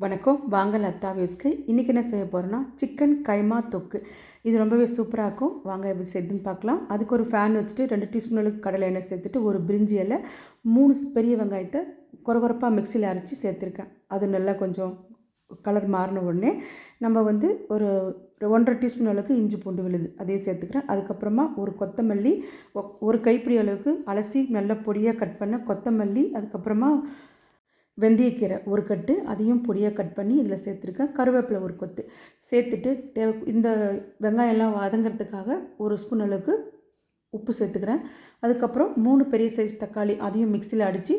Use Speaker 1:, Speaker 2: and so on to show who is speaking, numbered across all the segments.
Speaker 1: வணக்கம். வாங்க லத்தா வியூஸ்க்கு. இன்றைக்கி என்ன செய்ய போகிறோன்னா சிக்கன் கைமா தொக்கு. இது ரொம்பவே சூப்பராக இருக்கும். வாங்க எப்படி செய்யுதுன்னு பார்க்கலாம். அதுக்கு ஒரு ஃபேன் வச்சுட்டு ரெண்டு டீஸ்பூன் அளவுக்கு கடலை எண்ணெய் சேர்த்துட்டு ஒரு பிரிஞ்சி இலை மூணு பெரிய வெங்காயத்தை குறகுறப்பாக மிக்சியில் அரைச்சி சேர்த்துருக்கேன். அது நல்லா கொஞ்சம் கலர் மாறின உடனே நம்ம வந்து ஒரு ஒன்றரை டீஸ்பூன் அளவுக்கு இஞ்சி பூண்டு விழுது. அதையும் சேர்த்துக்கிறேன். அதுக்கப்புறமா ஒரு கொத்தமல்லி ஒ- ஒரு கைப்பிடி அளவுக்கு அலசி நல்ல பொடியாக கட் பண்ண கொத்தமல்லி அதுக்கப்புறமா வெந்தயக்கீரை ஒரு கட்டு அதையும் பொடியாக கட் பண்ணி இதில் சேர்த்துருக்கேன். கருவேப்பிலை ஒரு கொத்து. சேர்த்துட்டு தேவை இந்த வெங்காயம்லாம் வதங்கிறதுக்காக ஒரு ஸ்பூன் அளவுக்கு உப்பு சேர்த்துக்கிறேன். அதுக்கப்புறம் மூணு பெரிய சைஸ் தக்காளி அதையும் மிக்சியில் அடித்து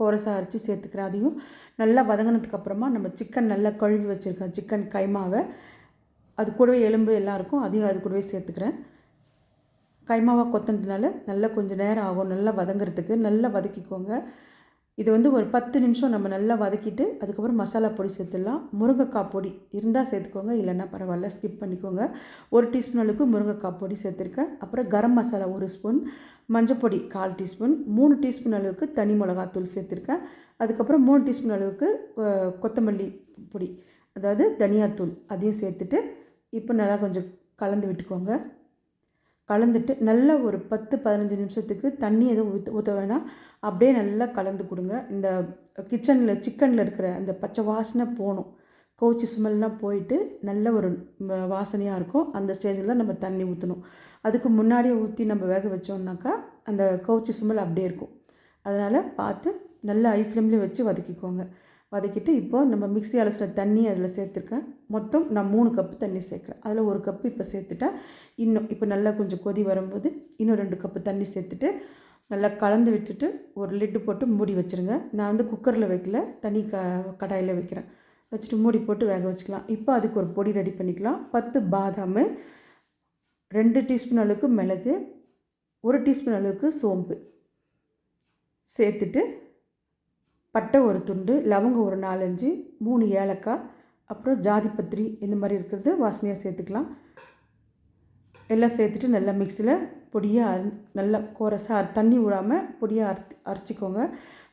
Speaker 1: கோரசாக அரைச்சி சேர்த்துக்கிறேன் அதையும். நல்லா வதங்கினதுக்கப்புறமா நம்ம சிக்கன் நல்லா கழுவி வச்சுருக்கேன். சிக்கன் கைமாவை. அது கூடவே எலும்பு எல்லாம் இருக்கும். அதையும் அது கூடவே சேர்த்துக்கிறேன். கைமாவாக கொத்துனதுனால நல்லா கொஞ்சம் நேரம் ஆகும். நல்லா வதங்குறதுக்கு. நல்லா வதக்கிக்கோங்க. இது வந்து ஒரு பத்து நிமிஷம் நம்ம நல்லா வதக்கிட்டு அதுக்கப்புறம் மசாலா பொடி சேர்த்துடலாம். முருங்கைக்காய் பொடி இருந்தால் சேர்த்துக்கோங்க இல்லைன்னா பரவாயில்ல ஸ்கிப் பண்ணிக்கோங்க. ஒரு டீஸ்பூன் அளவுக்கு முருங்கைக்காய் பொடி சேர்த்துருக்கேன். அப்புறம் கரம் மசாலா ஒரு ஸ்பூன் மஞ்சப்பொடி கால் டீஸ்பூன் மூணு டீஸ்பூன் அளவுக்கு தனி மிளகாத்தூள் சேர்த்துருக்கேன். அதுக்கப்புறம் மூணு டீஸ்பூன் அளவுக்கு கொத்தமல்லி பொடி அதாவது தனியாத்தூள் அதையும் சேர்த்துட்டு இப்போ நல்லா கொஞ்சம் கலந்து விட்டுக்கோங்க. கலந்துட்டு நல்லா ஒரு பத்து பதினஞ்சு நிமிஷத்துக்கு தண்ணி எதுவும் ஊற்ற ஊற்ற வேணாம். அப்படியே நல்லா கலந்து கொடுங்க. இந்த கிச்சனில் சிக்கனில் இருக்கிற அந்த பச்சை வாசனை போகணும். கவுச்சி ஸ்மெல்லாம் போயிட்டு நல்ல ஒரு வாசனையாக இருக்கும். அந்த ஸ்டேஜில் தான் நம்ம தண்ணி ஊற்றணும் அதுக்கு முன்னாடியே ஊற்றி நம்ம வேக வச்சோம்னாக்கா அந்த கவுச்சி ஸ்மெல் அப்படியே இருக்கும். அதனால் பார்த்து நல்லா ஐ ஃப்ளேம்லேயே வச்சு வதக்கிக்கோங்க. வதக்கிட்டு இப்போ நம்ம மிக்ஸி அலசின தண்ணி அதில் சேர்த்துருக்கேன். மொத்தம் நான் மூணு கப்பு தண்ணி சேர்க்குறேன். அதில் ஒரு கப்பு இப்போ சேர்த்துட்டேன் இன்னும் இப்போ நல்லா கொஞ்சம் கொதி வரும்போது இன்னும் ரெண்டு கப்பு தண்ணி சேர்த்துட்டு நல்லா கலந்து விட்டுட்டு ஒரு லிட்டு போட்டு மூடி வச்சுருங்க. நான் வந்து குக்கரில் வைக்கல தனி க கடாயில் வைக்கிறேன். வச்சுட்டு மூடி போட்டு வேக வச்சுக்கலாம். இப்போ அதுக்கு ஒரு பொடி ரெடி பண்ணிக்கலாம். பத்து பாதாம் ரெண்டு டீஸ்பூன் அளவுக்கு மிளகு ஒரு டீஸ்பூன் அளவுக்கு சோம்பு சேர்த்துட்டு பட்டை ஒரு துண்டு லவங்கம் ஒரு நாலஞ்சு மூணு ஏலக்காய் அப்புறம் ஜாதிபத்திரி இந்த மாதிரி இருக்கிறது வாசனையாக சேர்த்துக்கலாம். எல்லாம் சேர்த்துட்டு நல்லா மிக்சியில் பொடியாக அரி நல்லா கோரஸாக அரை தண்ணி விடாமல் பொடியாக அரைத்து அரைச்சிக்கோங்க.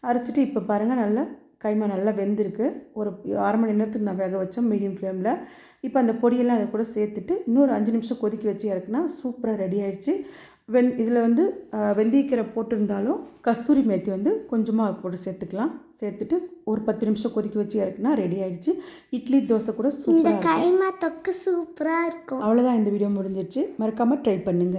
Speaker 1: அரைச்சிட்டு இப்போ பாருங்கள் நல்லா கைமா நல்லா வெந்திருக்கு. ஒரு அரை மணி நேரத்துக்கு நான் வேக வச்சேன் மீடியம் ஃப்ளேமில் இப்போ அந்த பொடியெல்லாம் அதை கூட சேர்த்துட்டு இன்னொரு அஞ்சு நிமிஷம் கொதிக்க வச்சு இறக்குனா சூப்பராக ரெடி ஆகிடுச்சு வெந் இதில் வந்து வெந்தயக்கீரை போட்டிருந்தாலும் கஸ்தூரி மேத்தி வந்து கொஞ்சமாக போட்டு சேர்த்துக்கலாம். சேர்த்துட்டு ஒரு பத்து நிமிஷம் கொதிக்க வச்சு இறக்குனா ரெடி ஆயிடுச்சு. இட்லி தோசை கூட சூப்பராக
Speaker 2: கைமா தொக்கு சூப்பராக இருக்கும்.
Speaker 1: அவ்வளோதான் இந்த வீடியோ முடிஞ்சிருச்சு. மறக்காமல் ட்ரை பண்ணுங்கள்